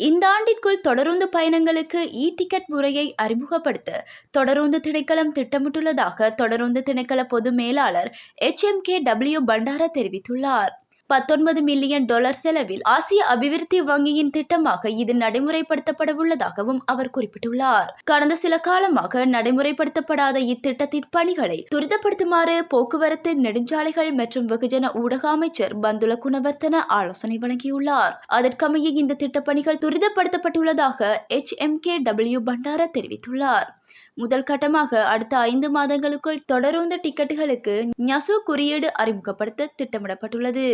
இந்த ஆண்டிற்குள் தொடருந்து பயணங்களுக்கு இ டிக்கெட் முறையை அறிமுகப்படுத்த தொடருந்து திணைக்களம் திட்டமிட்டுள்ளதாக தொடருந்து திணைக்கள பொது மேலாளர் H M K W Bandara தெரிவித்துள்ளார். பத்தொன்பது மில்லியன் டாலர் செலவில் ஆசிய அபிவிருத்தி வங்கியின் திட்டமாக இது நடைமுறைப்படுத்தப்பட உள்ளதாகவும் அவர் குறிப்பிட்டுள்ளார். கடந்த சில காலமாக நடைமுறைப்படுத்தப்படாத இத்திட்டத்தின் பணிகளை துரிதப்படுத்துமாறு போக்குவரத்து நெடுஞ்சாலைகள் மற்றும் வெகுஜன ஊடக அமைச்சர் பந்துல குணவர்த்தன ஆலோசனை வழங்கியுள்ளார். அதற்கமைய இந்த திட்டப்பணிகள் துரிதப்படுத்தப்பட்டுள்ளதாக H M K W Bandara தெரிவித்துள்ளார். முதல் கட்டமாக அடுத்த ஐந்து மாதங்களுக்குள் தொடருந்து டிக்கெட்டுகளுக்கு ஞசு குறியீடு அறிமுகப்படுத்த திட்டமிடப்பட்டுள்ளது.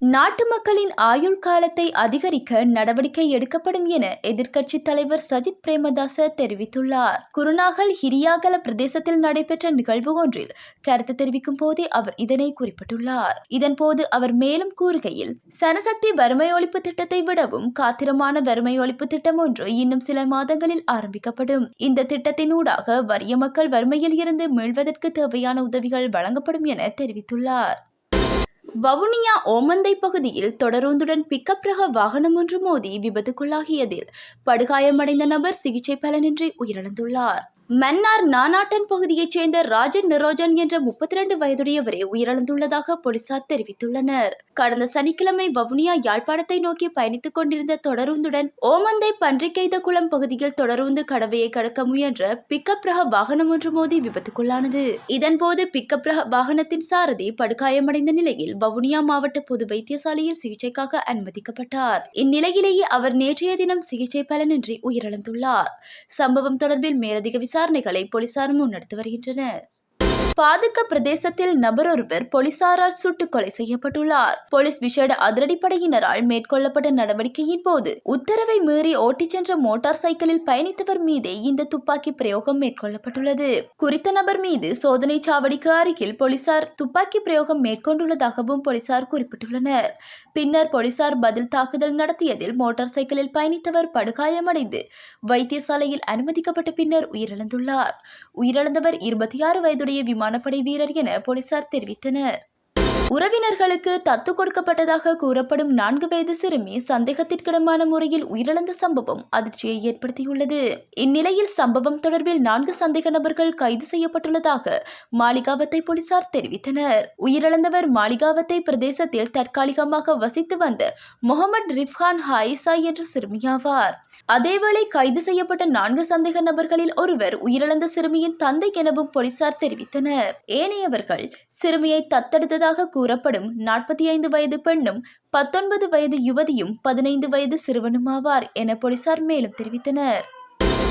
நாட்டு மக்களின் ஆயுள் காலத்தை அதிகரிக்க நடவடிக்கை எடுக்கப்படும் என எதிர்க்கட்சி தலைவர் சஜித் பிரேமதாச தெரிவித்துள்ளார். குருநாகல் ஹிரியாகல பிரதேசத்தில் நடைபெற்ற நிகழ்வு ஒன்றில் கருத்து தெரிவிக்கும் போதே அவர் இதனை குறிப்பிட்டுள்ளார். இதன்போது அவர் மேலும் கூறுகையில் சனசக்தி வறுமை ஒழிப்பு திட்டத்தை விடவும் காத்திரமான வறுமை ஒழிப்பு திட்டம் ஒன்று இன்னும் சில மாதங்களில் ஆரம்பிக்கப்படும். இந்த திட்டத்தினூடாக வறிய மக்கள் வறுமையில் இருந்து மீள்வதற்கு தேவையான உதவிகள் வழங்கப்படும் என தெரிவித்துள்ளார். வவுனியா ஓமந்தை பகுதியில் தொடருந்துடன் பிக்கப் ரக வாகனம் ஒன்று மோதி விபத்துக்குள்ளாகியதில் படுகாயமடைந்த நபர் சிகிச்சை பலனின்றி உயிரிழந்துள்ளார். மன்னார் நானாட்டன் பகுதியைச் சேர்ந்த ராஜன் நிரோஜன் என்ற முப்பத்தி ரெண்டு வயதுடையவரே உயிரிழந்துள்ளதாக போலீசார் தெரிவித்துள்ளனர். கடந்த சனிக்கிழமை வவுனியா யாழ்ப்பாணத்தை நோக்கி பயணித்துக் கொண்டிருந்த தொடருந்துடன் ஓமந்தை பன்றிக்கைத குளம் பகுதியில் தொடருந்து கடவையை கடக்க முயன்ற பிக்கப் ரக வாகனம் ஒன்று மோதி விபத்துக்குள்ளானது. இதன்போது பிக்கப் ரக வாகனத்தின் சாரதி படுகாயமடைந்த நிலையில் வவுனியா மாவட்ட பொது வைத்தியசாலையில் சிகிச்சைக்காக அனுமதிக்கப்பட்டார். இந்நிலையிலேயே அவர் நேற்றைய தினம் சிகிச்சை பலனின்றி உயிரிழந்துள்ளார். சம்பவம் தொடர்பில் மேலதிக விசாரணைகளை போலீசார் முன்னெடுத்து வருகின்றனர். பாதுக்க பிரதேசத்தில் நபர் ஒருவர் போலீசாரால் சுட்டுக் கொலை செய்யப்பட்டுள்ளார். போலீஸ் விசேட அதிரடிப்படையினரால் மேற்கொள்ளப்பட்ட நடவடிக்கையின் போது உத்தரவை மீறி ஓட்டிச் சென்ற மோட்டார் சைக்கிளில் பயணித்தவர் மீதே இந்த துப்பாக்கி பிரயோகம் மேற்கொள்ளப்பட்டுள்ளது. குறித்த நபர் மீது சோதனை சாவடிக்கு அருகில் போலீசார் துப்பாக்கி பிரயோகம் மேற்கொண்டுள்ளதாகவும் போலீசார் குறிப்பிட்டுள்ளனர். பின்னர் போலீசார் பதில் தாக்குதல் நடத்தியதில் மோட்டார் சைக்கிளில் பயணித்தவர் படுகாயமடைந்து வைத்தியசாலையில் அனுமதிக்கப்பட்ட பின்னர் உயிரிழந்துள்ளார். உயிரிழந்தவர் இருபத்தி ஆறு வயதுடைய விமானப்படை வீரர் என போலீசார் தெரிவித்தனர். உறவினர்களுக்கு தத்து கொடுக்கப்பட்டதாக கூறப்படும் நான்கு வயது சிறுமி சந்தேகத்திற்கிடமான முறையில் உயிரிழந்த சம்பவம் அதிர்ச்சியை ஏற்படுத்தியுள்ளது. இந்நிலையில் சம்பவம் தொடர்பில் நான்கு சந்தேக நபர்கள் கைது செய்யப்பட்டுள்ளதாக மாளிகாவத்தை போலீசார் தெரிவித்தனர். உயிரிழந்தவர் மாளிகாவத்தை பிரதேசத்தில் தற்காலிகமாக வசித்து வந்த முகமது ரிஃப்கான் ஹாயிசா என்ற சிறுமியாவார் அதேவேளை கைது செய்யப்பட்ட நான்கு சந்தேக நபர்களில் ஒருவர் உயிரிழந்த சிறுமியின் தந்தை எனவும் போலீசார் தெரிவித்தனர். ஏனையவர்கள் சிறுமியை தத்தெடுத்ததாக கூறப்படும் நாற்பத்தி ஐந்து வயது பெண்ணும் பத்தொன்பது வயது யுவதியும் பதினைந்து வயது சிறுவனுமாவார் என போலீசார் மேலும் தெரிவித்தனர்.